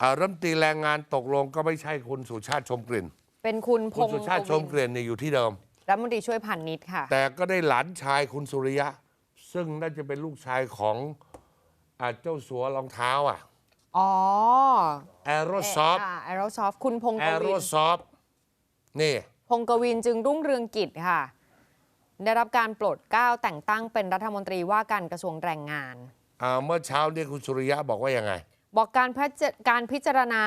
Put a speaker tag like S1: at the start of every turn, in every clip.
S1: อ่ารัฐมนตรีแรงงานตกลงก็ไม่ใช่คุณสุชาติชมกลิ่น
S2: เป็นคุณพ
S1: คุณ
S2: งศ์
S1: สุชาติชมกลิ่นเนี่ยอยู่ที่เดิม
S2: รัฐมนตรีช่วยพาณิชย์ค่ะ
S1: แต่ก็ได้หลานชายคุณสุริยะ ซึ่งน่าจะเป็นลูกชายของอาเจ้าสัวรองเท้าอะ
S2: อ๋อ
S1: แอโรซอฟ
S2: แอโรซอฟคุณพงศ์
S1: แอกโร
S2: วิน
S1: ซอฟนี่
S2: พงศ์กวินจึงรุ่งเรืองกิจค่ะ ได้รับการโปรดเกล้าแต่งตั้งเป็นรัฐมนตรีว่าการกระทรวงแรงงาน
S1: อ่าเมื่อเช้าเนี่ยคุณสุริยะบอกว่ายังไง
S2: บอกการพิจการพิจารณา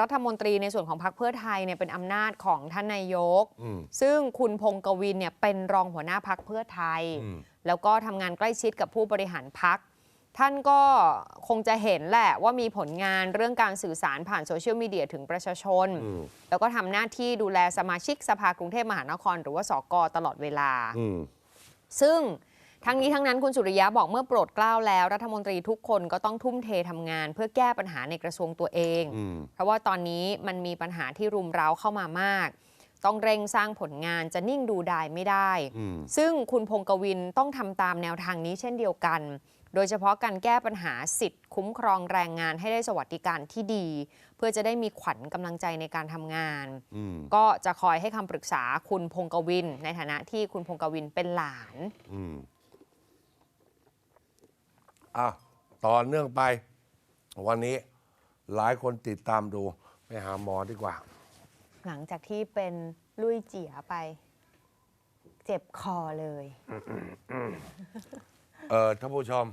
S2: รัฐมนตรีในส่วนของพรรคเพื่อไทยเนี่ยเป็นอำนาจของท่านนายก
S1: อืม
S2: ซึ่งคุณพงศ์กวินเนี่ยเป็นรองหัวหน้าพักเพื่อไทย
S1: อืม
S2: แล้วก็ทำงานใกล้ชิดกับผู้บริหารพักท่านก็คงจะเห็นแหละว่ามีผลงานเรื่องการสื่อสารผ่านโซเชียลมีเดียถึงประชาชน
S1: อืม
S2: แล้วก็ทำหน้าที่ดูแลสมาชิกสภากรุงเทพมหานคร หรือว่าสกตลอดเวลา
S1: อืม
S2: ซึ่ง ทั้งนี้ทั้งนั้นคุณสุริยะบอกเมื่อโปรดเกล้าแล้ว รัฐมนตรีทุกคนก็ต้องทุ่มเททำงาน เพื่อแก้ปัญหาในกระทรวงตัวเอง
S1: อืม
S2: เพราะว่าตอนนี้มันมีปัญหาที่รุมเร้าเข้ามามาก ต้องเร่งสร้างผลงานจะนิ่งดูดายไม่ได้
S1: อืม
S2: ซึ่งคุณพงศ์กวินต้องทำตามแนวทางนี้เช่นเดียวกัน โดยเฉพาะการแก้ปัญหาสิทธิ์คุ้มครองแรงงานให้ได้สวัสดิการที่ดี เพื่อจะได้มีขวัญกำลังใจในการทำงาน
S1: อืม
S2: ก็จะคอยให้คำปรึกษาคุณพงศ์กวิน ในฐานะที่คุณพงศ์กวินเป็นหลาน
S1: อืมอะต่อเนื่องไป วันนี้หลายคนติดตามดู ไปหาหมอดีกว่า
S2: หลังจากที่เป็นลุยเจียไป เจ็บคอเลย
S1: เออท่านผู้ชม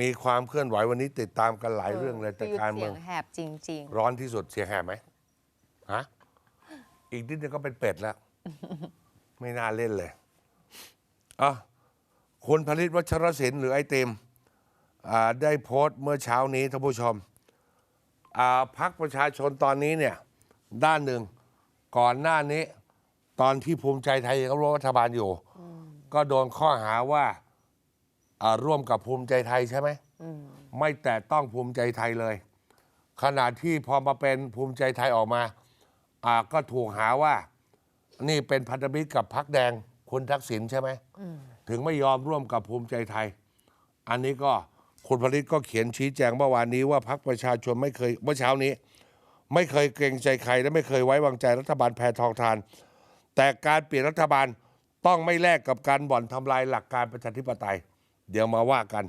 S1: มีความเคลื่อนไหววันนี้ติดตามกันหลายเรื่องเลยแต่
S2: พี่ยุทธ
S1: การ
S2: เสี
S1: เมื
S2: ย
S1: อง
S2: งแหบจริง
S1: ร้อนที่สุดเสียงแหบไหมฮะอีกนิดนึงก็เป็นเป็ดแล้ว ไม่น่าเล่นเลยอะคุณผลิตวัชรศิลป์หรือไอเต็มอ่า ได้โพสต์เมื่อเช้านี้ท่านผู้ชมอ่าพักประชาชนตอนนี้เนี่ยด้านหนึ่งก่อนหน้านี้ ตอนที่ภูมิใจไทยเขาร่วมรัฐบาลอยู่ ก็โดนข้อหาว่าอ่าร่วมกับภูมิใจไทยใช่ไหม
S2: ๆอืม
S1: ไม่แตะต้องภูมิใจไทยเลย ขณะที่พอมาเป็นภูมิใจไทยออกมาอ่าก็ถูกหาว่า นี่เป็นพันธมิตรกับพักแดงคุณทักษิณใช่ไหมถึงไม่ยอมร่วมกับภูมิใจไทย อันนี้ก็ คุณผลิตก็เขียนชี้แจงเมื่อวานนี้ว่าพักประชาชนไม่เคยเมื่อเช้านี้ ไม่เคยเกรงใจใครและไม่เคยไว้วางใจรัฐบาลแพทองทาน แต่การเปลี่ยนรัฐบาลต้องไม่แลกกับการบ่อนทำลายหลักการประชาธิปไตย เดี๋ยวมาว่ากัน